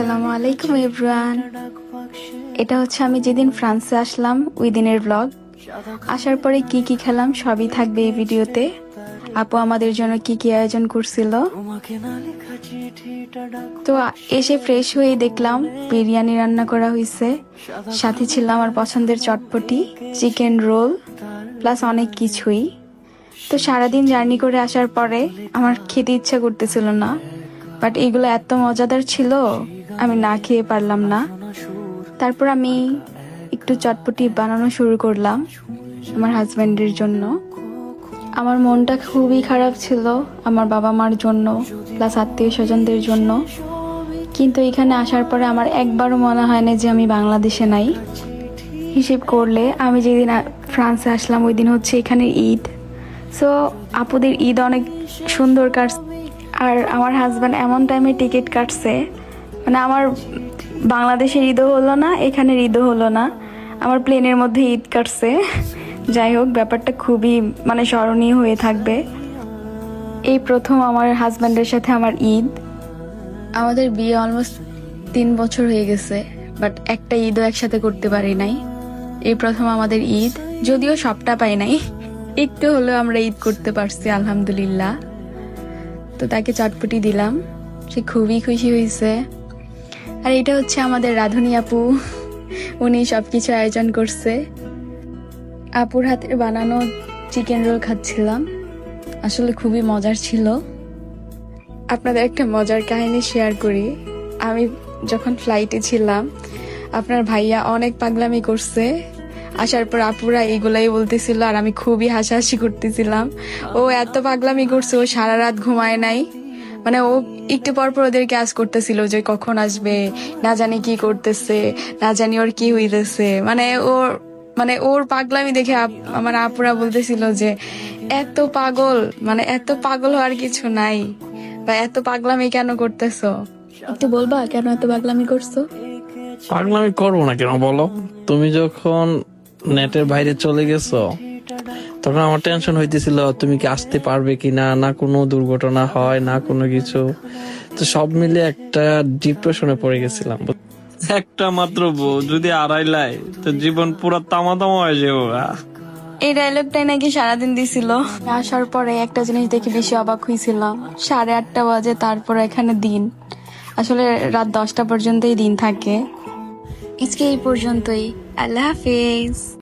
আসসালামু আলাইকুম এভরিওয়ান। এটা হচ্ছে আমি যেদিন ফ্রান্সে আসলাম ওই দিনের ব্লগ আসার পরে কি কি খেলাম, সবই থাকবে এই ভিডিওতে। আপু আমাদের জন্য কি কি আয়োজন করছিল? তো এসে ফ্রেশ হয়ে দেখলাম, বিরিয়ানি রান্না করা হয়েছে সাথে ছিল আমার পছন্দের চটপটি চিকেন রোল প্লাস অনেক কিছুই। তো সারাদিন জার্নি করে আসার পরে আমার খেতে ইচ্ছা করতেছিল না। বাট এগুলো এত মজাদার ছিল। আমি না খেয়ে পারলাম না। তারপর আমি একটু চটপটি বানানো শুরু করলাম আমার হাজব্যান্ডের জন্য। আমার মনটা খুবই খারাপ ছিল আমার বাবা মার জন্য, প্লাস আত্মীয় স্বজনদের জন্য। কিন্তু এখানে আসার পরে আমার একবারও মনে হয় না যে আমি বাংলাদেশে নাই। হিসেব করলে আমি যেদিন ফ্রান্সে আসলাম, ওই দিন হচ্ছে এখানে ঈদ। সো আপুদের ঈদ অনেক সুন্দর কাটছে। আর আমার হাজব্যান্ড এমন টাইমে টিকিট কাটছে মানে আমার বাংলাদেশের ঈদও হলো না, এখানের ঈদও হলো না। আমার প্লেনের মধ্যে ঈদ কাটছে। যাই হোক, ব্যাপারটা খুবই মানে স্মরণীয় হয়ে থাকবে। এই প্রথম আমার হাজব্যান্ডের সাথে আমার ঈদ। আমাদের বিয়ে অলমোস্ট তিন বছর হয়ে গেছে বাট একটা ঈদও একসাথে করতে পারি নাই। এই প্রথম আমাদের ঈদ, যদিও সবটা পাই নাই। একটু হলেও আমরা ঈদ করতে পারছি, আলহামদুলিল্লাহ। তো তাকে চটপটি দিলাম। সে খুবই খুশি হয়েছে। আর এটা হচ্ছে আমাদের রাধুনী আপু। উনি সবকিছু আয়োজন করছে। আপুর হাতের বানানো চিকেন রোল খাচ্ছিলাম। আসলে খুবই মজার ছিল। আপনাদের একটা মজার কাহিনী শেয়ার করি। আমি যখন ফ্লাইটে ছিলাম, আপনার ভাইয়া অনেক পাগলামি করছে। আসার পর আপুরা এগুলাই বলতেছিল আর আমি খুবই হাসাহাসি করতেছিলাম। ও এত পাগলামি করছে, ও সারা রাত ঘুমায় নাই। মানে ও একটু পর পর ওদেরকে আজ করতেছিল যে কখন আসবে না জানি কি করতেছে না জানি ওর কি হইতেছে। মানে ওর মানে ওর পাগলামি দেখে আমার আপুরা বলতেছিল যে এত পাগল মানে এত পাগল হওয়ার কিছু নাই বা এত পাগলামি কেন করতেছো? একটু বলবা কেন এত পাগলামি করছ? পাগলামি করব না কেন বলো? তুমি যখন নেটের বাইরে চলে গেছো তখন আমার টেনশন হইতেছিল তুমি কি আসতে পারবে কি না না কোনো দুর্ঘটনা হয় না কোনো কিছু। তো সব মিলে একটা ডিপ্রেশনে পড়ে গেছিলাম। একটা মাত্র বউ যদি আড়াই লাই তো জীবন পুরো তামা তামা হয়ে যাব এই ডায়লগটাই নাকি সারাদিন দিছিল। আসার পরে একটা জিনিস দেখে বেশি অবাক হয়েছিলাম সাড়ে আটটা বাজে তারপর এখানে দিন। আসলে রাত দশটা পর্যন্তই দিন থাকে। আজকে এই পর্যন্তই। আল্লাহ হাফিজ।